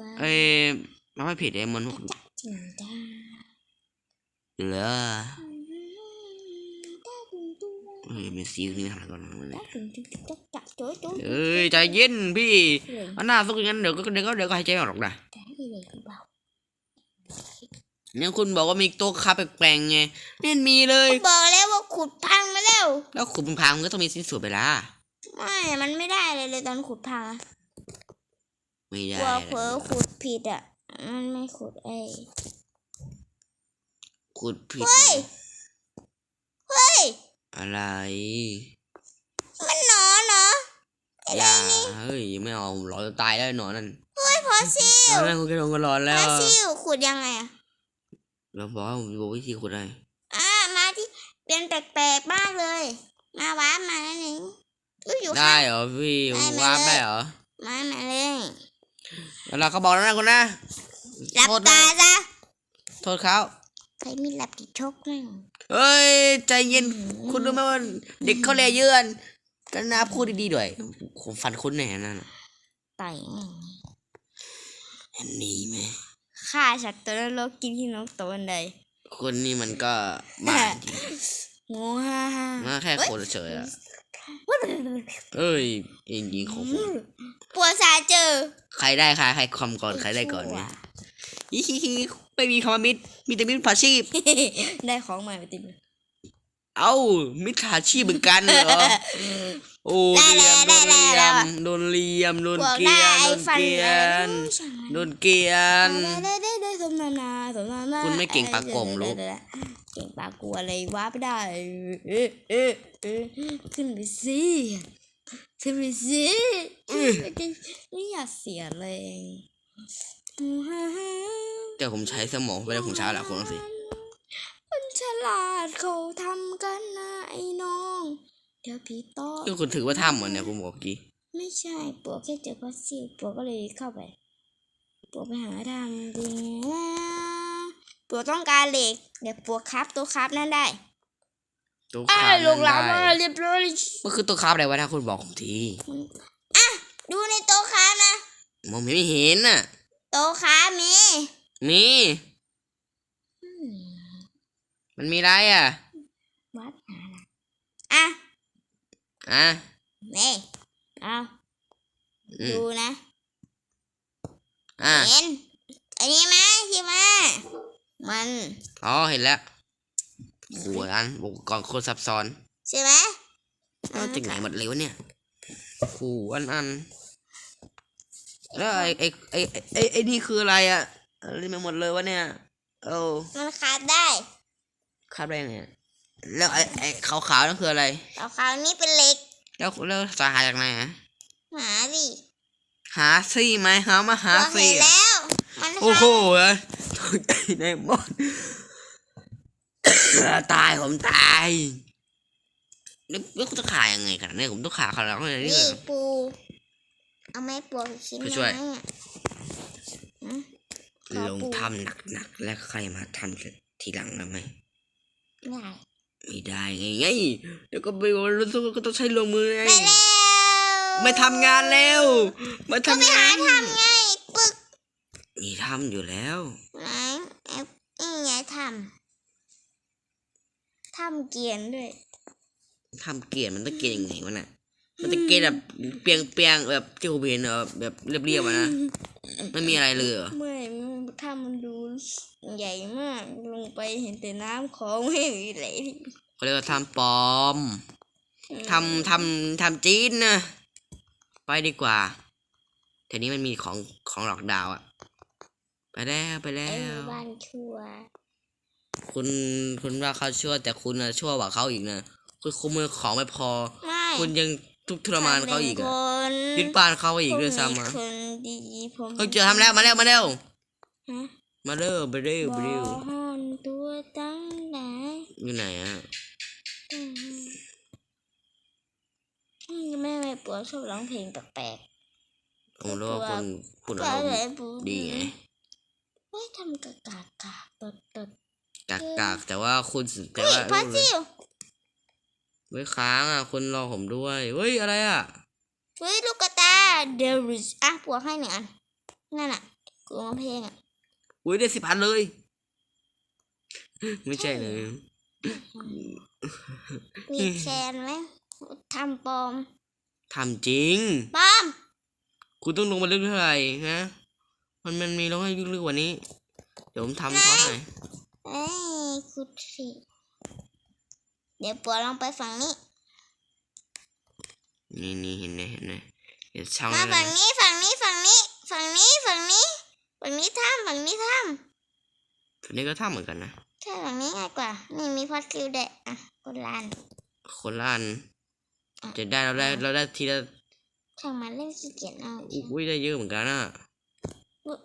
ว่าเอ้ยมันไม่ผิดเองมันจริงจ้าเหรอเฮ้ยเป็นซีนี่หาก่อนมันเนี่ยถึงถึงถึงจับโจ้ยโจ้ยเอ้ยใจเย็นพี่เลยอันหน้าสู้อย่างนั้นเดี๋ยวก็เดี๋ยวก็เดี๋ยวก็หายใจไม่ออกหรอกนะแต่ให้เลยเบาเนี่ยคุณบอกว่ามีโต๊ะค้าแปลกๆไงไม่เห็นมีเลยบอกแล้วว่าขุดพังมาแล้วแล้วขุดมันพังมันก็ต้องมีสิ้นสุดไปละไม่มันไม่ได้เลยเลยตอนขุดพังอะ ไม่กได้ลัวเผลอขุดผิดอะ มันไม่ขุดไอ้ขุดผิด เฮ้ย เฮ้ย อะไร มันหนอนเหรออย่าเฮ้ยไม่เอาผมรอจะตายแล้วไอ้หนอนนั่น เฮ้ยพอซิตลอนนั้นคุณแค่ลงก็ร้อนพแล้วอซิลขุดยังไงอะเราบอกว่าผมบอกวิธีขุดอะไรอ่ามาที่เป็นแปลกๆมากเลย มาว้าร์ปมาแล้วนึงก็อยู่ได้ข้างเหรอพี่ได้ไหมวาร์ปเลยได้เหรอ มามา เลยแล้วเราก็บอกแล้วนะคุณนะหลับโทษนะตาซะโทษเขาใครมีหลับติดชกมั่งเฮ้ยใจเย็นคุณรู้ไหมว่าเด็กเขาเลยเยือนกันนะพูดดีๆด้วยผมฟันคุณแน่นั่นน่ะต่อยแม่งเห็นนี้ไหมฆ่าสัตว์ตัวนั้นแล้วกินที่น้องตัวอันใดคุณนี่มันก็มาจริงงูฮ่าฮ่ามาแค่คนเฉยๆอะ เอ้ย เอ็นยิงของผมปวดสาเจอ ใครได้ใครใครคอมก่อนใครได้ก่อนเนี่ยฮิฮิฮิไม่มีคำว่ามิดมีแต่มิดผาชีพ ได้ของใหม่ไปติมเอ้ามิจฉาชีพเหมือนกันเหรอโอ้ได้เรียมแล้โดวนได้เรียแล้วมโดนเรียมโดนพวกเกลีได้ยนไอ้โดนฟันเกลียอะไรนไม่ใช่โดนเกลียนได้ได้ได้สมนานา สมนานาคุณไม่เก่งปากโกงลูกเดี๋ยวๆๆเก่งปากกลัวอะไรวะไม่ได้เอ๊ะเอ๊ะเอ๊ะขึ้นไปสิขึ้นไปสินี่อย่าเสียแรงงูฮ่าฮ่าแต่ผมใช้สมองไปแล้วผมใช้หลักคนสิมันฉลาดเขาทำกันนะไอ้น้อง เดี๋ยวพี่ต้อก็คุณถือว่าทำเหมือนเนี่ยคุณบอกเมื่อกี้ไม่ใช่ปวกแค่เจอฟอสซิลปวกก็เลยเข้าไปปวกไปหาทำดีนะ ปวกต้องการเหล็ก เดี๋ยวปวกครับตัวครับนั่นได้ตัวอ่าคาบลงหลันั่งนมาได้เรียบร้อยมันคือตัวคาบอะไรวะถ้าคุณบอกผมทีดูในโต๊ะค้านะมองไม่เห็นน่ะ โต๊ะค้ามีมี มันมีอะไรอะ วัดหาละอะอะนี่เอาอืมดูนะอะเห็นอันนี้ไหมที่มา มัน อ๋อ เห็นแล้วโหัวอันอุปกรณ์โคตรซับซ้อนใช่ไหมเอาจากไหนหมดเลยวะเนี่ยโหัวอันอันแล้วไอ้ไอ้ไอ้ไอ้ไอ้นี่คืออะไรอะอะไรมาหมดเลยวะเนี่ยโอ้มันขาดได้คาบได้ไงอะแล้วไอ้ไอ้ขาวๆนั่นคืออะไรเอาขาวนี้เป็นเหล็ก แล้วแล้วสาหาจากไหนอะหาดิหาซี่ไหมหามาหาเราเห็ซี่นอะแล้วมันโอ้โห หาตกใจในหมดตายผมตายแล้วแล้วกูจะขายยังไงกันเนี่ยผมต้องขายขนาดนั้นเลยนี่นี่ปู เอาไม้ปูอีกชิ้นผู้ช่วยไหมอะหืมขอลงปูทำหนักๆแล้วใครมาทำทีหลังนะไหมได้ไม่ได้ไงไงเดี๋ยวก็ไปรู้สึกว่าก็ต้องใช้ลงมือไงไปแล้วไม่ทำงานแล้วไม่ก็ไปทำงาหานทำไงปึกนี่ทำอยู่แล้ว ไหนแอบนี่ไงทำ ทำเกียนด้วยทำเกลียดมันต้องเกลียดยังไงวะน่ะ มันจะเกลียดแบบเปียงเปียงๆแบบที่ผมเห็นเหรอแบบเรียบๆอะนะไม่มีอะไรเลยเหรอไม่มันถ้ามันดูใหญ่มาก ลงไปเห็นแต่น้ำของไม่มีอะไรเขาเรียกว่าทำปลอมทำทำทำจีนนะไปดีกว่าแถวนี้มันมีของของหลอกดาวอะไปแล้วไปแล้ไอ้หวมู่บ้านชั่ว คุณคุณว่าเขาชั่วแต่คุณน่ะชั่วกว่าเขาอีกนะคุณขโมยของไม่พอ ไม่คุณยังทุกข์ทรมานเขาอีกฉัอะนยึเป็นดบ้านเขาอีกคนด้วยซ้ำผมอะเป็นคนดีผมเฮ้ยเจอทำแล้วมาแล้วมาแล้วฮะมาเร็วไปเร็วบไปอเร็วฮอนตัวตั้งไหนอยู่ไหนอะอืมแม่แม่ปัวชอบร้องเพลงแปลกผมรู้ว่าคุณคุณๆอารมอะไรณ์ปูดีไงเฮ้ยทำกากากกากตดตด กากกากแต่ว่าคุณสุดแต่เฮ้ยว่าพัสซิลเฮ้ยค้างอะคุณรอผมด้วยเฮ้ยอะไรอะเฮ้ยลูกกระตาเดริสอะปัวให้หนึ่งอันนั่นอะกูร้องเพลงอะอุ้ยได้สิบอันเลย ไม่ใช่เลยมีแคนไหมทำปลอมทำจริงปลอมคุณต้องลงมาลึกเท่าไหร่ฮะมันมันมีลงให้ลึกๆกว่านี้ เดี๋ยวผมทำท่อให้ เอ้ยกูสิเดี๋ยวปัวลองไปฝั่งนี้ นี่นี่เห็นไหมเห็นไหมเห็นช่องมาแล้วฝั่นะงนี้ฝั่งนี้ฝั่งนี้ฝั่งนี้ฝั่งนี้ฝั่งนี้ถ้ำฝั่งนี้ถ้ตัวนี้ก็ทำเหมือนกันนะำใช่ฝั่งนี้ง่ายกว่า นี่มีพอดคิวเดะอะกดลานคนละอันจะได้เราได้เราได้ทีละช่างมันเล่นขี้เกียจเอาอุ้ยได้เยอะเหมือนกันนะอุ๊ย